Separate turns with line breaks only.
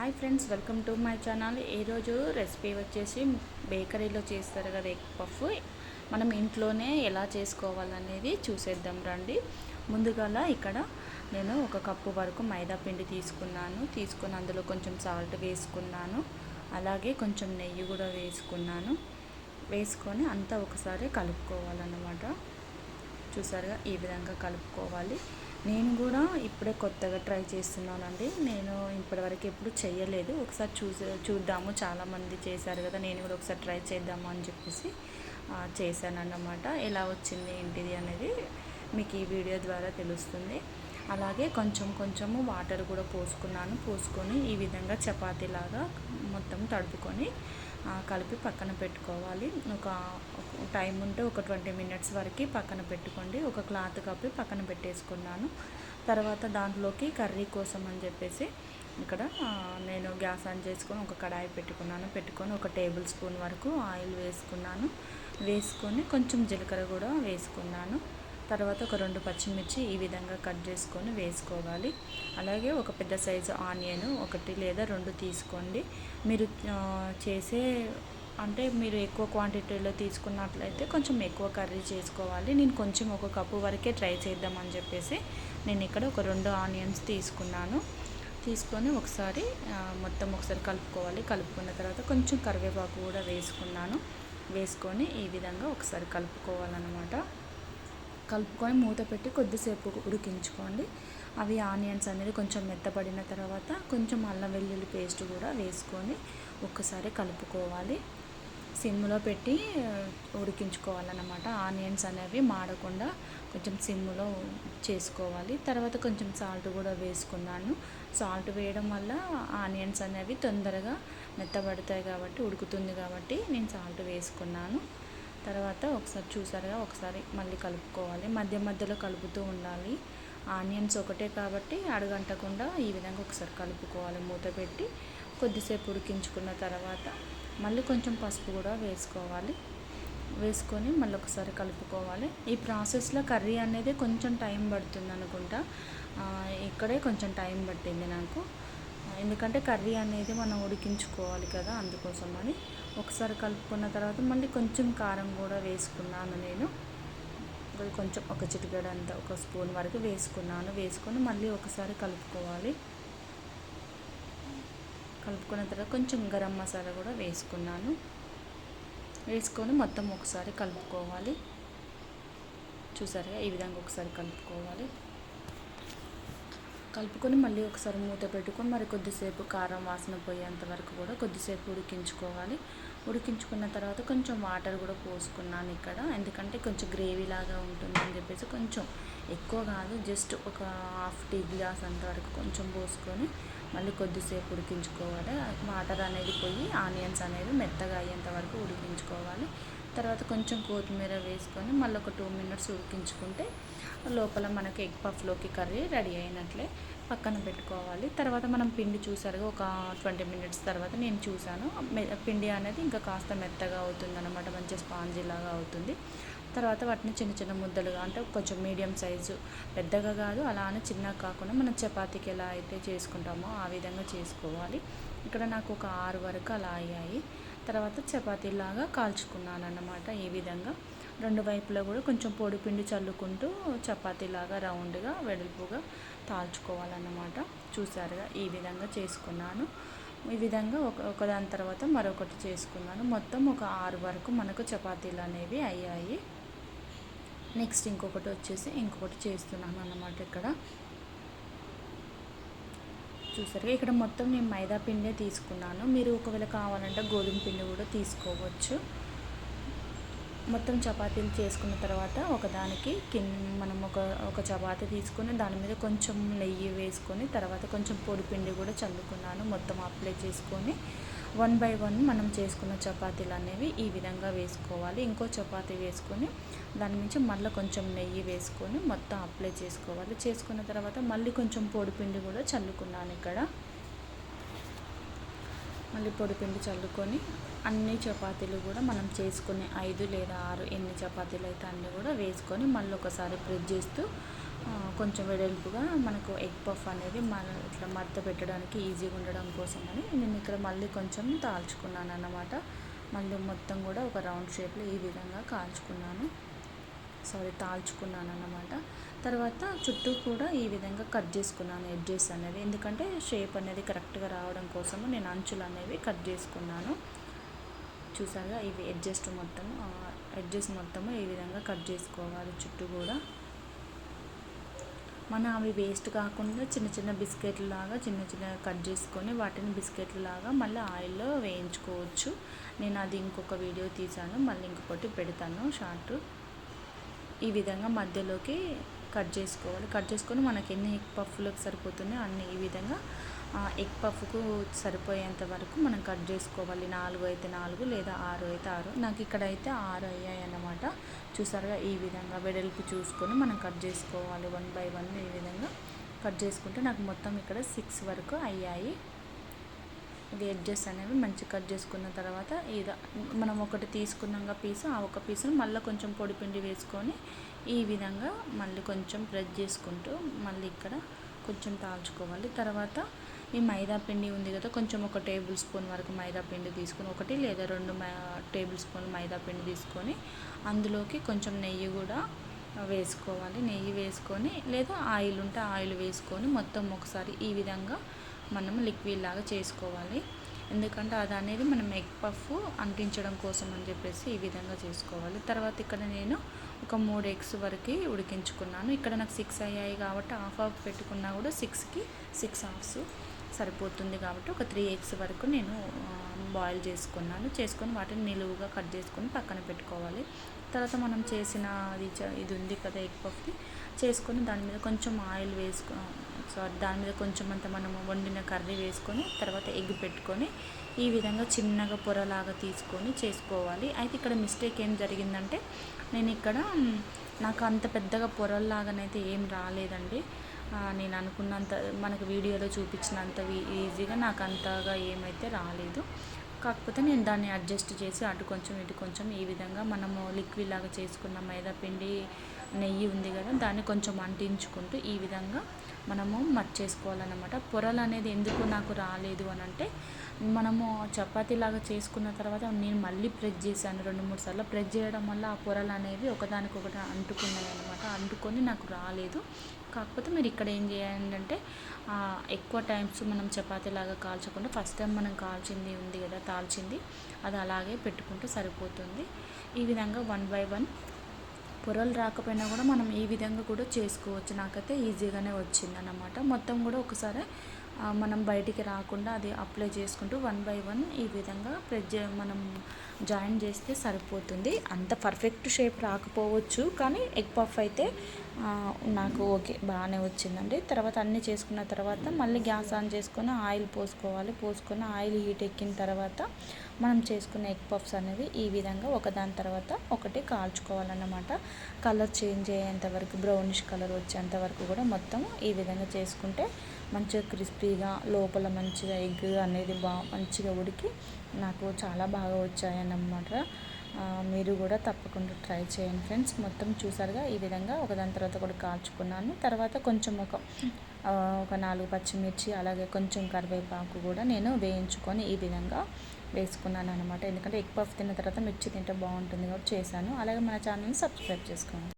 Hi friends welcome to my channel. ఈరోజు recipe వచ్చేసి బేకరీలో చేస్తారు కదా ఎగ్ పఫ్. మనం ఇంట్లోనే ఎలా చేసుకోవాలనేది చూసేద్దాం రండి. ముందుగా ఇక్కడ నేను ఒక కప్పు వరకు మైదా పిండి తీసుకున్నాను. తీసుకొని అందులో కొంచెం సాల్ట్ వేసుకున్నాను. అలాగే కొంచెం నెయ్యి కూడా వేసుకున్నాను. వేసుకొని అంతా ఒకసారి కలుపుకోవాలన్నమాట. చూసారుగా ఈ విధంగా కలుపుకోవాలి. నేను కూడా ఇప్పుడే కొత్తగా ట్రై చేస్తున్నానండి. నేను ఇప్పటివరకు ఎప్పుడు చేయలేదు ఒకసారి చూసి చూద్దాము. చాలామంది చేశారు కదా నేను కూడా ఒకసారి ట్రై చేద్దాము అని చెప్పేసి చేశాను అన్నమాట ఎలా వచ్చింది ఏంటిది అనేది మీకు ఈ వీడియో ద్వారా తెలుస్తుంది. అలాగే కొంచెం కొంచెము వాటర్ కూడా పోసుకున్నాను. పోసుకొని ఈ విధంగా చపాతీలాగా మొత్తం తడుపుకొని కలిపి పక్కన పెట్టుకోవాలి. ఒక టైం ఉంటే ఒక ట్వంటీ మినిట్స్ వరకు పక్కన పెట్టుకోండి. ఒక క్లాత్ కప్పి పక్కన పెట్టేసుకున్నాను. తర్వాత దాంట్లోకి కర్రీ కోసం అని చెప్పేసి ఇక్కడ నేను గ్యాస్ ఆన్ చేసుకొని ఒక కడాయి పెట్టుకున్నాను. పెట్టుకొని ఒక టేబుల్ స్పూన్ వరకు ఆయిల్ వేసుకున్నాను. వేసుకొని కొంచెం జీలకర్ర కూడా వేసుకున్నాను. తర్వాత ఒక రెండు పచ్చిమిర్చి ఈ విధంగా కట్ చేసుకొని వేసుకోవాలి. అలాగే ఒక పెద్ద సైజు ఆనియన్ ఒకటి లేదా రెండు తీసుకోండి. మీరు చేసే అంటే మీరు ఎక్కువ క్వాంటిటీలో తీసుకున్నట్లయితే కొంచెం ఎక్కువ కర్రీ చేసుకోవాలి. నేను కొంచెం ఒక కప్పు వరకే ట్రై చేద్దామని చెప్పేసి నేను ఇక్కడ ఒక రెండు ఆనియన్స్ తీసుకున్నాను. తీసుకొని ఒకసారి మొత్తం ఒకసారి కలుపుకోవాలి. కలుపుకున్న తర్వాత కొంచెం కరివేపాకు కూడా వేసుకున్నాను. వేసుకొని ఈ విధంగా ఒకసారి కలుపుకోవాలన్నమాట. కలుపుకొని మూత పెట్టి కొద్దిసేపు ఉడికించుకోండి. అవి ఆనియన్స్ అనేది కొంచెం మెత్తపడిన తర్వాత కొంచెం అల్లం వెల్లుల్లి పేస్ట్ కూడా వేసుకొని ఒక్కసారి కలుపుకోవాలి. సిమ్లో పెట్టి ఉడికించుకోవాలన్నమాట. ఆనియన్స్ అనేవి మాడకుండా కొంచెం సిమ్లో చేసుకోవాలి. తర్వాత కొంచెం సాల్ట్ కూడా వేసుకున్నాను. సాల్ట్ వేయడం వల్ల ఆనియన్స్ అనేవి తొందరగా మెత్తబడతాయి కాబట్టి ఉడుకుతుంది కాబట్టి నేను సాల్ట్ వేసుకున్నాను. తర్వాత ఒకసారి చూసారుగా ఒకసారి మళ్ళీ కలుపుకోవాలి. మధ్య మధ్యలో కలుపుతూ ఉండాలి. ఆనియన్స్ ఒకటే కాబట్టి అడగంటకుండా ఈ విధంగా ఒకసారి కలుపుకోవాలి. మూత పెట్టి కొద్దిసేపు ఉడికించుకున్న తర్వాత మళ్ళీ కొంచెం పసుపు కూడా వేసుకోవాలి. వేసుకొని మళ్ళీ ఒకసారి కలుపుకోవాలి. ఈ ప్రాసెస్లో కర్రీ అనేది కొంచెం టైం పడుతుంది అనుకుంటా. ఇక్కడే కొంచెం టైం పట్టింది నాకు. ఎందుకంటే కర్రీ అనేది మనం ఉడికించుకోవాలి కదా అందుకోసం అని. ఒకసారి కలుపుకున్న తర్వాత మళ్ళీ కొంచెం కారం కూడా వేసుకున్నాను నేను. కొంచెం ఒక చిటికెడ అంత ఒక స్పూన్ వరకు వేసుకున్నాను. వేసుకొని మళ్ళీ ఒకసారి కలుపుకోవాలి. కలుపుకున్న తర్వాత కొంచెం గరం మసాలా కూడా వేసుకున్నాను. వేసుకొని మొత్తం ఒకసారి కలుపుకోవాలి. చూసారుగా? ఈ విధంగా ఒకసారి కలుపుకోవాలి. కలుపుకొని మళ్ళీ ఒకసారి మూత పెట్టుకొని మరి కొద్దిసేపు కారం వాసన పోయేంత వరకు కూడా కొద్దిసేపు ఉడికించుకోవాలి. ఉడికించుకున్న తర్వాత కొంచెం వాటర్ కూడా పోసుకున్నాను ఇక్కడ. ఎందుకంటే కొంచెం గ్రేవీ లాగా ఉంటుందని చెప్పేసి కొంచెం ఎక్కువ కాదు జస్ట్ ఒక హాఫ్ టీ గ్లాస్ అంత వరకు కొంచెం పోసుకొని మళ్ళీ కొద్దిసేపు ఉడికించుకోవాలి. వాటర్ అనేది పోయి ఆనియన్స్ అనేది మెత్తగా అయ్యేంత వరకు ఉడికించుకోవాలి. తర్వాత కొంచెం కొత్తిమీర వేసుకొని మళ్ళీ ఒక టూ మినిట్స్ ఉడికించుకుంటే లోపల మనకి ఎగ్ పఫ్లోకి కర్రీ రెడీ అయినట్లే పక్కన పెట్టుకోవాలి. తర్వాత మనం పిండి చూసారుగా ఒక ట్వంటీ మినిట్స్ తర్వాత నేను చూశాను. పిండి అనేది ఇంకా కాస్త మెత్తగా అవుతుంది అనమాట మంచి స్పాంజీ లాగా అవుతుంది. తర్వాత వాటిని చిన్న చిన్న ముద్దలుగా అంటే కొంచెం మీడియం సైజు పెద్దగా కాదు అలా అని చిన్నగా కాకుండా మనం చపాతీకి ఎలా అయితే చేసుకుంటామో ఆ విధంగా చేసుకోవాలి. ఇక్కడ నాకు ఒక ఆరు వరకు అలా అయ్యాయి. తర్వాత చపాతీలాగా కాల్చుకున్నాను అన్నమాట ఈ విధంగా. రెండు వైపులా కూడా కొంచెం పొడి పిండి చల్లుకుంటూ చపాతీలాగా రౌండ్గా వెడల్పుగా తాల్చుకోవాలన్నమాట. చూసారుగా ఈ విధంగా చేసుకున్నాను. ఈ విధంగా ఒక ఒకదాని తర్వాత మరొకటి చేసుకున్నాను. మొత్తం ఒక ఆరు వరకు మనకు చపాతీలు అనేవి అయ్యాయి. నెక్స్ట్ ఇంకొకటి వచ్చేసి ఇంకొకటి చేస్తున్నాను అన్నమాట ఇక్కడ. చూసారు ఇక్కడ మొత్తం నేను మైదా పిండే తీసుకున్నాను. మీరు ఒకవేళ కావాలంటే గోధుమ పిండి కూడా తీసుకోవచ్చు. మొత్తం చపాతీలు చేసుకున్న తర్వాత ఒకదానికి కింద మనం ఒక ఒక చపాతీ తీసుకొని దాని మీద కొంచెం నెయ్యి వేసుకొని తర్వాత కొంచెం పొడి పిండి కూడా చల్లుకున్నాను. మొత్తం అప్లై చేసుకొని వన్ బై వన్ మనం చేసుకున్న చపాతీలు అనేవి ఈ విధంగా వేసుకోవాలి. ఇంకో చపాతీ వేసుకొని దాని నుంచి మళ్ళీ కొంచెం నెయ్యి వేసుకొని మొత్తం అప్లై చేసుకోవాలి. చేసుకున్న తర్వాత మళ్ళీ కొంచెం పొడిపిండి కూడా చల్లుకున్నాను ఇక్కడ. మళ్ళీ పొడిపిండి చల్లుకొని అన్ని చపాతీలు కూడా మనం చేసుకునే ఐదు లేదా ఆరు ఎన్ని చపాతీలు అయితే అన్నీ కూడా వేసుకొని మళ్ళీ ఒకసారి ప్రెస్ చేస్తూ కొంచెం వెడల్పుగా మనకు ఎగ్ పఫ్ అనేది మన ఇట్లా మడత పెట్టడానికి ఈజీగా ఉండడం కోసమని నేను ఇక్కడ మళ్ళీ కొంచెం తాల్చుకున్నాను అన్నమాట. మళ్ళీ మొత్తం కూడా ఒక రౌండ్ షేప్లో ఈ విధంగా కాల్చుకున్నాను. సారీ తాల్చుకున్నాను అన్నమాట. తర్వాత చుట్టూ కూడా ఈ విధంగా కట్ చేసుకున్నాను ఎడ్జెస్ అనేది ఎందుకంటే షేప్ అనేది కరెక్ట్గా రావడం కోసము నేను అంచులు అనేవి కట్ చేసుకున్నాను. చూసారుగా ఇవి అడ్జస్ట్ మొత్తం అడ్జస్ట్ మొత్తము ఈ విధంగా కట్ చేసుకోవాలి చుట్టూ కూడా. మన అవి వేస్ట్ కాకుండా చిన్న చిన్న బిస్కెట్లు లాగా చిన్న చిన్న కట్ చేసుకొని వాటిని బిస్కెట్లు లాగా మళ్ళీ ఆయిల్లో వేయించుకోవచ్చు. నేను అది ఇంకొక వీడియో తీసాను. మళ్ళీ ఇంకొకటి పెడతాను షార్ట్. ఈ విధంగా మధ్యలోకి కట్ చేసుకోవాలి. కట్ చేసుకొని మనకి ఎన్ని ఎగ్ పఫ్లకు సరిపోతున్నాయో అన్ని ఈ విధంగా ఎగ్ పఫ్కు సరిపోయేంత వరకు మనం కట్ చేసుకోవాలి. నాలుగు అయితే నాలుగు లేదా ఆరు అయితే ఆరు. నాకు ఇక్కడ అయితే ఆరు అయ్యాయి అన్నమాట చూసారుగా ఈ విధంగా వెడల్పు చూసుకొని మనం కట్ చేసుకోవాలి. వన్ బై వన్ ఈ విధంగా కట్ చేసుకుంటే నాకు మొత్తం ఇక్కడ సిక్స్ వరకు అయ్యాయి. ఇది ఎడ్జెస్ అనేవి మంచి కట్ చేసుకున్న తర్వాత ఇది మనం ఒకటి తీసుకున్నాక పీసు ఆ ఒక పీసును మళ్ళీ కొంచెం పొడి పిండి వేసుకొని ఈ విధంగా మళ్ళీ కొంచెం ప్రెస్ చేసుకుంటూ మళ్ళీ ఇక్కడ కొంచెం తాల్చుకోవాలి. తర్వాత ఈ మైదా పిండి ఉంది కదా కొంచెం ఒక టేబుల్ స్పూన్ వరకు మైదా పిండి తీసుకొని ఒకటి లేదా రెండు టేబుల్ స్పూన్ మైదా పిండి తీసుకొని అందులోకి కొంచెం నెయ్యి కూడా వేసుకోవాలి. నెయ్యి వేసుకొని లేదా ఆయిల్ ఉంటే ఆయిల్ వేసుకొని మొత్తం ఒకసారి ఈ విధంగా మనం లిక్విడ్ లాగా చేసుకోవాలి. ఎందుకంటే అది అనేది మనం ఎగ్ పఫ్ అంటించడం కోసం అని చెప్పేసి ఈ విధంగా చేసుకోవాలి. తర్వాత ఇక్కడ నేను ఒక మూడు ఎగ్స్ వరకు ఉడికించుకున్నాను. ఇక్కడ నాకు సిక్స్ అయ్యాయి కాబట్టి హాఫ్ హాఫ్ పెట్టుకున్నా కూడా సిక్స్కి సిక్స్ హాఫ్స్ సరిపోతుంది కాబట్టి ఒక త్రీ ఎగ్స్ వరకు నేను బాయిల్ చేసుకున్నాను. చేసుకొని వాటిని నిలువుగా కట్ చేసుకొని పక్కన పెట్టుకోవాలి. తర్వాత మనం చేసిన అది చ- ఇది ఉంది కదా ఎగ్ పఫ్ది. చేసుకొని దాని మీద కొంచెం ఆయిల్ వేసుకో సారీ దాని మీద కొంచెం అంత మనం వండిన కర్రీ వేసుకొని తర్వాత ఎగ్ పెట్టుకొని ఈ విధంగా చిన్నగా పొరలాగా తీసుకొని చేసుకోవాలి. అయితే ఇక్కడ మిస్టేక్ ఏం జరిగిందంటే నేను ఇక్కడ నాకు అంత పెద్దగా పొరల్లాగానైతే ఏం రాలేదండి. నేను అనుకున్నంత మనకు వీడియోలో చూపించినంత ఈజీగా నాకు అంతగా ఏమైతే రాలేదు. కాకపోతే నేను దాన్ని అడ్జస్ట్ చేసి అటు కొంచెం ఇటు కొంచెం ఈ విధంగా మనము లిక్విడ్ లాగా చేసుకున్న. మైదా పిండి నెయ్యి ఉంది కదా దాన్ని కొంచెం అంటించుకుంటూ ఈ విధంగా మనము మర్చేసుకోవాలన్నమాట. పొరలు అనేది ఎందుకు నాకు రాలేదు అని అంటే మనము చపాతీలాగా చేసుకున్న తర్వాత నేను మళ్ళీ ప్రెస్ చేశాను రెండు మూడు సార్లు. ప్రెస్ చేయడం వల్ల ఆ పొరలు అనేవి ఒకదానికొకటి అంటుకున్నాయి అనమాట అంటుకొని నాకు రాలేదు. కాకపోతే మీరు ఇక్కడ ఏం చేయాలంటే అంటే ఎక్కువ టైమ్స్ మనం చపాతీలాగా కాల్చకుండా ఫస్ట్ టైం మనం కాల్చింది ఉంది కదా తాల్చింది అది అలాగే పెట్టుకుంటే సరిపోతుంది. ఈ విధంగా వన్ బై వన్ పొరలు రాకపోయినా కూడా మనం ఈ విధంగా కూడా చేసుకోవచ్చు. నాకైతే ఈజీగానే వచ్చింది అన్నమాట మొత్తం కూడా ఒకసారి మనం బయటికి రాకుండా అది అప్లై చేసుకుంటూ వన్ బై వన్ ఈ విధంగా ప్రెస్ మనం జాయిన్ చేస్తే సరిపోతుంది. అంత పర్ఫెక్ట్ షేప్ రాకపోవచ్చు కానీ ఎగ్ పఫ్ అయితే నాకు ఓకే బాగానే వచ్చిందండి. తర్వాత అన్నీ చేసుకున్న తర్వాత మళ్ళీ గ్యాస్ ఆన్ చేసుకొని ఆయిల్ పోసుకోవాలి. పోసుకొని ఆయిల్ హీట్ ఎక్కిన తర్వాత మనం చేసుకున్న ఎగ్ పఫ్స్ అనేవి ఈ విధంగా ఒకదాని తర్వాత ఒకటి కాల్చుకోవాలన్నమాట. కలర్ చేంజ్ అయ్యేంత వరకు బ్రౌనిష్ కలర్ వచ్చేంత వరకు కూడా మొత్తం ఈ విధంగా చేసుకుంటే మంచిగా క్రిస్పీగా లోపల మంచిగా ఎగ్ అనేది బాగా మంచిగా ఉడికి నాకు చాలా బాగా వచ్చాయన్నమాట. మీరు కూడా తప్పకుండా ట్రై చేయండి ఫ్రెండ్స్. మొత్తం చూసారుగా ఈ విధంగా ఒకదాని తర్వాత కూడా కాల్చుకున్నాను. తర్వాత కొంచెం ఒక ఒక నాలుగు పచ్చిమిర్చి అలాగే కొంచెం కరివేపాకు కూడా నేను వేయించుకొని ఈ విధంగా వేసుకున్నాను అనమాట ఎందుకంటే ఎగ్ పఫ్ తిన్న తర్వాత మిర్చి తింటే బాగుంటుంది కాబట్టి చేశాను. అలాగే మన ఛానల్ని సబ్స్క్రైబ్ చేసుకోండి.